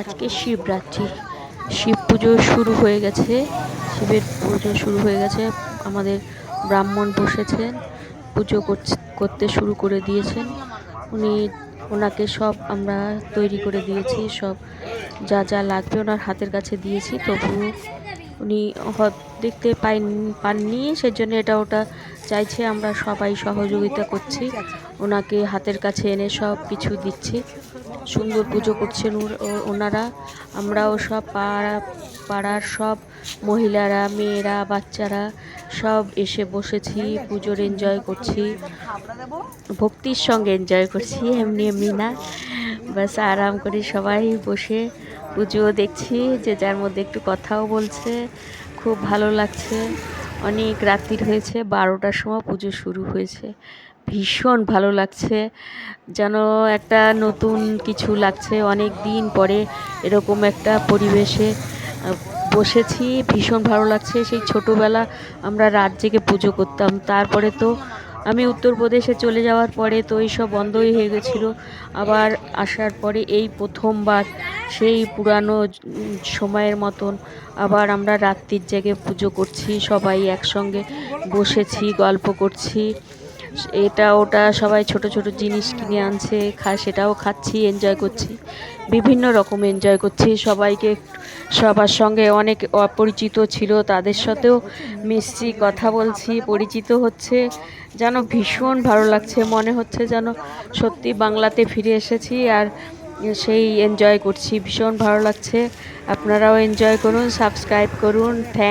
আজকে শিবরাত্রি। শিব পুজো শুরু হয়ে গেছে। শিবের পুজো শুরু হয়ে গেছে। আমাদের ব্রাহ্মণ বসেছেন, পুজো করতে শুরু করে দিয়েছেন। উনি, ওনাকে সব আমরা তৈরি করে দিয়েছি, সব যা যা লাগবে ওনার হাতের কাছে দিয়েছি। তবু উনি দেখতে পাইন, পাননি, সেজন্য এটা ওটা চাইছে আমরা সবাই সহযোগিতা করছি। ওনাকে হাতের কাছে এনে সব কিছু দিচ্ছি। সুন্দর পুজো করছেন ওনারা। আমরাও সব পাড়া, পাড়ার সব মহিলারা, মেয়েরা, বাচ্চারা সব এসে বসেছি, পুজোর এনজয় করছি। ভক্তির সঙ্গে এনজয় করছি, এমনি এমনি না। ব্যাস আরাম করে সবাই বসে পুজো দেখছি, যে যার মধ্যে একটু কথাও বলছে। খুব ভালো লাগছে। অনেক রাত্রির হয়েছে, বারোটার সময় পুজো শুরু হয়েছে। ভীষণ ভালো লাগছে। যেন একটা নতুন কিছু লাগছে। অনেক দিন পরে এরকম একটা পরিবেশে বসেছি। ভীষণ ভালো লাগছে। সেই ছোটোবেলা আমরা রাত জেগে পুজো করতাম। তারপরে তো আমি উত্তরপ্রদেশে চলে যাওয়ার পরে তো এইসব বন্ধই হয়ে গেছিল। আবার আসার পরে এই প্রথমবার সেই পুরানো সময়ের মতন আবার আমরা রাত্রির জায়গায় পুজো করছি, সবাই একসঙ্গে বসেছি, গল্প করছি। এটা ওটা সবাই ছোট ছোট জিনিস কিনে আনছে, খা, সেটাও খাচ্ছি এনজয় করছি। বিভিন্ন রকম এনজয় করছি। সবাইকে, সবার সঙ্গে অনেক অপরিচিত ছিল, তাদের সাথেও মিশছি, কথা বলছি, পরিচিত হচ্ছে। যেন ভীষণ ভালো লাগছে, মনে হচ্ছে যেন সত্যি বাংলাতে ফিরে এসেছি আর সেই এনজয় করছি, ভীষণ ভালো লাগছে। আপনারাও এনজয় করুন সাবস্ক্রাইব করুন থ্যাংক